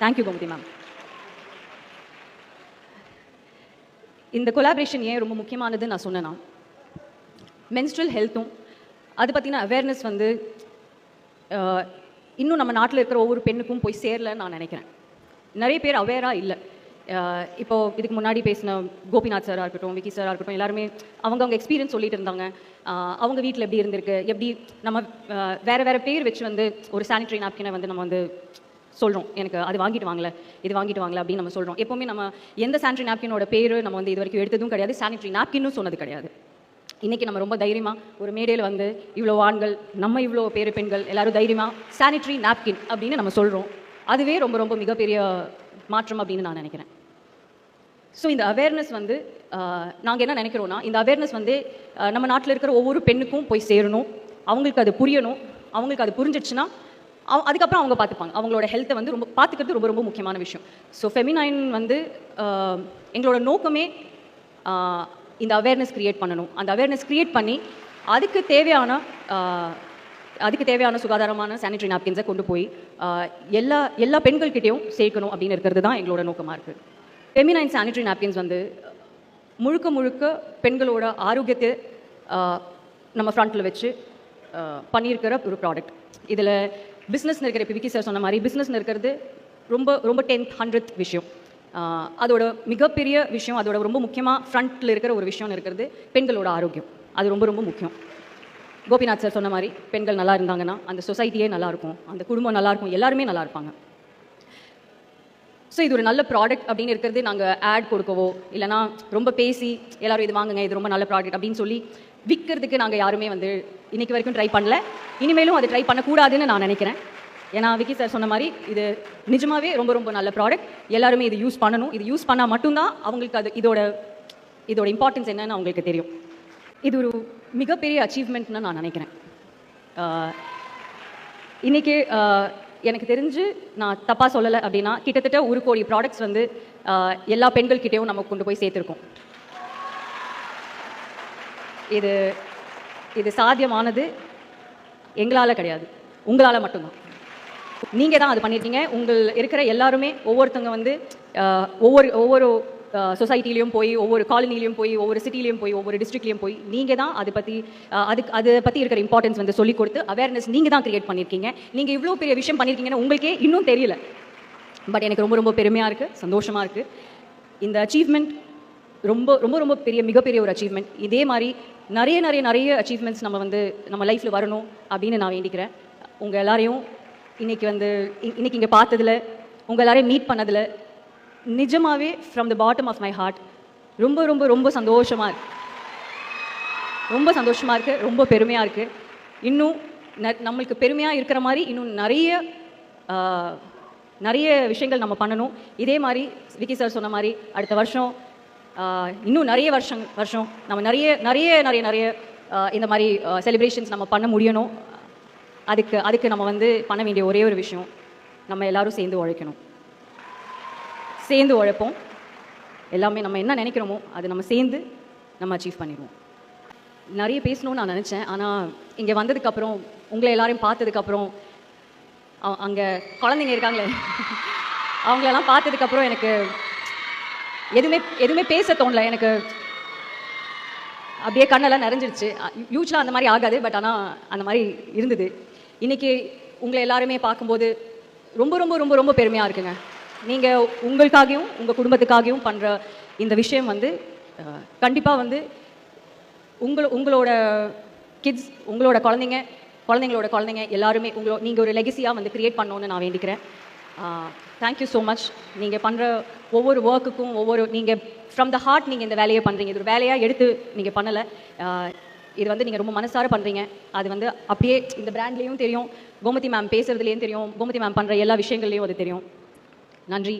Thank you Gomathi ma'am இந்த collaboration ஏன் ரொம்ப முக்கியமானது நான் சொன்னேன்னா மென்ஸ்ட்ரல் ஹெல்த்தும் அது பற்றின அவேர்னஸ் வந்து இன்னும் நம்ம நாட்டில் இருக்கிற ஒவ்வொரு பெண்ணுக்கும் போய் சேரலன்னு நான் நினைக்கிறேன். நிறைய பேர் அவேராக இல்லை. இப்போது இதுக்கு முன்னாடி பேசின கோபிநாத் சாராக இருக்கட்டும் விக்கி சாராக இருக்கட்டும் எல்லாருமே அவங்க அவங்க எக்ஸ்பீரியன்ஸ் சொல்லிட்டு இருந்தாங்க. அவங்க வீட்டில் எப்படி இருந்திருக்கு எப்படி நம்ம வேறு வேற பேர் வச்சு வந்து ஒரு சானிடரி நாப்கினை வந்து நம்ம வந்து சொல்கிறோம் எனக்கு அது வாங்கிட்டு வாங்கல இது வாங்கிட்டு வாங்கல அப்படின்னு நம்ம சொல்கிறோம் எப்போவுமே நம்ம எந்த சானிட்டரி நாப்கினோட பேர் நம்ம வந்து இது வரைக்கும் எடுத்ததும் கிடையாது. சானிட்ரி நாப்கின்னு சொன்னது கிடையாது. இன்றைக்கி நம்ம ரொம்ப தைரியமாக ஒரு மேடையில் வந்து இவ்வளோ ஆண்கள் நம்ம இவ்வளோ பேர் பெண்கள் எல்லாரும் தைரியமாக சானிட்ரி நாப்கின் அப்படின்னு நம்ம சொல்கிறோம் அதுவே ரொம்ப ரொம்ப மிகப்பெரிய மாற்றம் அப்படின்னு நான் நினைக்கிறேன். ஸோ இந்த அவேர்னஸ் வந்து நாங்கள் என்ன நினைக்கிறோன்னா இந்த அவேர்னஸ் வந்து நம்ம நாட்டில் இருக்கிற ஒவ்வொரு பெண்ணுக்கும் போய் சேரணும். அவங்களுக்கு அது புரியணும். அவங்களுக்கு அது புரிஞ்சிடுச்சுன்னா அதுக்கப்புறம் அவங்க பார்த்துப்பாங்க அவங்களோட ஹெல்த்தை வந்து ரொம்ப பார்த்துக்கிறது ரொம்ப ரொம்ப முக்கியமான விஷயம். ஸோ ஃபெமினைன் வந்து எங்களோட நோக்கமே இந்த அவேர்னஸ் க்ரியேட் பண்ணணும். அந்த அவேர்னஸ் க்ரியேட் பண்ணி அதுக்கு தேவையான அதுக்கு தேவையான சுகாதாரமான சானிடரி நாப்கின்ஸை கொண்டு போய் எல்லா எல்லா பெண்கள்கிட்டையும் சேர்க்கணும் அப்படின்னு இருக்கிறது தான் எங்களோட நோக்கமாக இருக்குது ஃபெமினைன் சானிடரி நாப்கின்ஸ் வந்து முழுக்க முழுக்க பெண்களோட ஆரோக்கியத்தை நம்ம ஃப்ரண்ட்டில் வச்சு பண்ணியிருக்கிற ஒரு ப்ராடக்ட் இதில் பிஸ்னஸ் இருக்கிற இப்போ விக்கி சார் சொன்ன மாதிரி பிஸ்னஸ் இருக்கிறது ரொம்ப ரொம்ப டென்த் ஹண்ட்ரட் விஷயம். அதோட மிகப்பெரிய விஷயம் அதோட ரொம்ப முக்கியமாக ஃப்ரண்ட்டில் இருக்கிற ஒரு விஷயம்னு இருக்கிறது பெண்களோட ஆரோக்கியம். அது ரொம்ப ரொம்ப முக்கியம். கோபிநாத் சார் சொன்ன மாதிரி பெண்கள் நல்லா இருந்தாங்கன்னா அந்த சொசைட்டியே நல்லாயிருக்கும் அந்த குடும்பம் நல்லாயிருக்கும் எல்லாருமே நல்லா இருப்பாங்க. ஸோ இது ஒரு நல்ல ப்ராடக்ட் அப்படின்னு இருக்கிறது நாங்கள் ஆட் கொடுக்கவோ இல்லைனா ரொம்ப பேசி எல்லாரும் இது வாங்குங்க இது ரொம்ப நல்ல ப்ராடக்ட் அப்படின்னு சொல்லி விற்கிறதுக்கு நாங்கள் யாருமே வந்து இன்னைக்கு வரைக்கும் ட்ரை பண்ணல. இனிமேலும் அது ட்ரை பண்ணக்கூடாதுன்னு நான் நினைக்கிறேன். ஏன்னா விக்கி சார் சொன்ன மாதிரி இது நிஜமாவே ரொம்ப ரொம்ப நல்ல ப்ராடக்ட் எல்லாருமே இது யூஸ் பண்ணணும். இது யூஸ் பண்ணால் மட்டும்தான் அவங்களுக்கு அது இதோட இதோட இம்பார்ட்டன்ஸ் என்னன்னு அவங்களுக்கு தெரியும். இது ஒரு மிகப்பெரிய அச்சீவ்மெண்ட்னு நான் நினைக்கிறேன். இன்றைக்கி எனக்கு தெரிஞ்சு நான் தப்பாக சொல்லலை அப்படின்னா கிட்டத்தட்ட ஒரு கோடி ப்ராடக்ட்ஸ் வந்து எல்லா பெண்கள்கிட்டேயும் நம்ம கொண்டு போய் சேர்த்துருக்கோம். இது இது சாத்தியமானது எங்களால் கிடையாது. உங்களால் மட்டும்தான். நீங்கள் தான் அது பண்ணியிருக்கீங்க உங்கள் இருக்கிற எல்லாருமே ஒவ்வொருத்தங்க வந்து ஒவ்வொரு ஒவ்வொரு சொசைட்டிலையும் போய் ஒவ்வொரு காலனிலையும் போய் ஒவ்வொரு சிட்டிலையும் போய் ஒவ்வொரு டிஸ்ட்ரிக்ட்லையும் போய் நீங்கள் தான் அதை பற்றி அதுக்கு அதை பற்றி இருக்கிற இம்பார்ட்டன்ஸ் வந்து சொல்லிக் கொடுத்து அவேர்னஸ் நீங்கள் தான் கிரியேட் பண்ணியிருக்கீங்க நீங்கள் இவ்வளோ பெரிய விஷயம் பண்ணியிருக்கீங்கன்னு உங்களுக்கே இன்னும் தெரியல. பட் எனக்கு ரொம்ப ரொம்ப பெருமையாக இருக்குது சந்தோஷமாக இருக்குது இந்த அச்சீவ்மெண்ட் ரொம்ப ரொம்ப ரொம்ப பெரிய மிகப்பெரிய ஒரு அச்சீவ்மெண்ட் இதே மாதிரி நிறைய நிறைய நிறைய அச்சீவ்மெண்ட்ஸ் நம்ம வந்து நம்ம லைஃப்பில் வரணும் அப்படின்னு நான் வேண்டிக்கிறேன். உங்கள் எல்லாரையும் இன்றைக்கி வந்து இ- இன்னைக்கு இங்கே பார்த்ததில் உங்கள் எல்லாரையும் மீட் பண்ணதில் நிஜமாகவே from the bottom of my heart ரொம்ப ரொம்ப ரொம்ப சந்தோஷமாக இருக்கு. ரொம்ப சந்தோஷமாக இருக்குது ரொம்ப பெருமையாக இருக்குது இன்னும் ந- நம்மளுக்கு பெருமையாக இருக்கிற மாதிரி இன்னும் நிறைய நிறைய விஷயங்கள் நம்ம பண்ணணும். இதே மாதிரி விக்கி சார் சொன்ன மாதிரி அடுத்த வருஷம் இன்னும் நிறைய வருஷம் வருஷம் நம்ம நிறைய நிறைய நிறைய நிறைய இந்த மாதிரி செலிப்ரேஷன்ஸ் நம்ம பண்ண முடியணும். அதுக்கு அதுக்கு நம்ம வந்து பண்ண வேண்டிய ஒரே ஒரு விஷயம் நம்ம எல்லாரும் சேர்ந்து உழைக்கணும். சேர்ந்து உழைப்போம். எல்லாமே நம்ம என்ன நினைக்கிறோமோ அது நம்ம சேர்ந்து நம்ம அச்சீவ் பண்ணிடுவோம். நிறைய பேசணும்னு நான் நினச்சேன். ஆனால் இங்கே வந்ததுக்கப்புறம் உங்களை எல்லாரையும் பார்த்ததுக்கப்புறம் அங்கே குழந்தைங்க இருக்காங்களே அவங்களெல்லாம் பார்த்ததுக்கப்புறம் எனக்கு எதுவுமே எதுவுமே பேச தோணல. எனக்கு அப்படியே கண்ணெல்லாம் நிறைஞ்சிருச்சு. யூஸ்வலாக அந்த மாதிரி ஆகாது. பட் ஆனால் அந்த மாதிரி இருந்தது. இன்னைக்கு உங்களை எல்லாருமே பார்க்கும்போது ரொம்ப ரொம்ப ரொம்ப ரொம்ப பெருமையாக இருக்குங்க. நீங்கள் உங்களுக்காகவும் உங்கள் குடும்பத்துக்காகவும் பண்ணுற இந்த விஷயம் வந்து கண்டிப்பாக வந்து உங்கள உங்களோட கிட்ஸ் உங்களோட குழந்தைங்க குழந்தைங்களோட குழந்தைங்க எல்லாருமே உங்களோ நீங்கள் ஒரு லெகசியாக வந்து கிரியேட் பண்ணணும்னு நான் வேண்டிக்கிறேன். தேங்க்யூ ஸோ மச் நீங்கள் பண்ணுற ஒவ்வொரு ஒர்க்குக்கும் ஒவ்வொரு நீங்கள் ஃப்ரம் த ஹார்ட் நீங்கள் இந்த வேலையை பண்ணுறீங்க இது ஒரு வேலையாக எடுத்து நீங்கள் பண்ணலை. இது வந்து நீங்கள் ரொம்ப மனசார பண்ணுறீங்க அது வந்து அப்படியே இந்த பிராண்ட்லேயும் தெரியும். கோமதி மேம் பேசுகிறதுலேயும் தெரியும். கோமதி மேம் பண்ணுற எல்லா விஷயங்கள்லேயும் அது தெரியும். நன்றி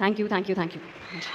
தேங்க்யூ தேங்க்யூ தேங்க்யூ நன்றி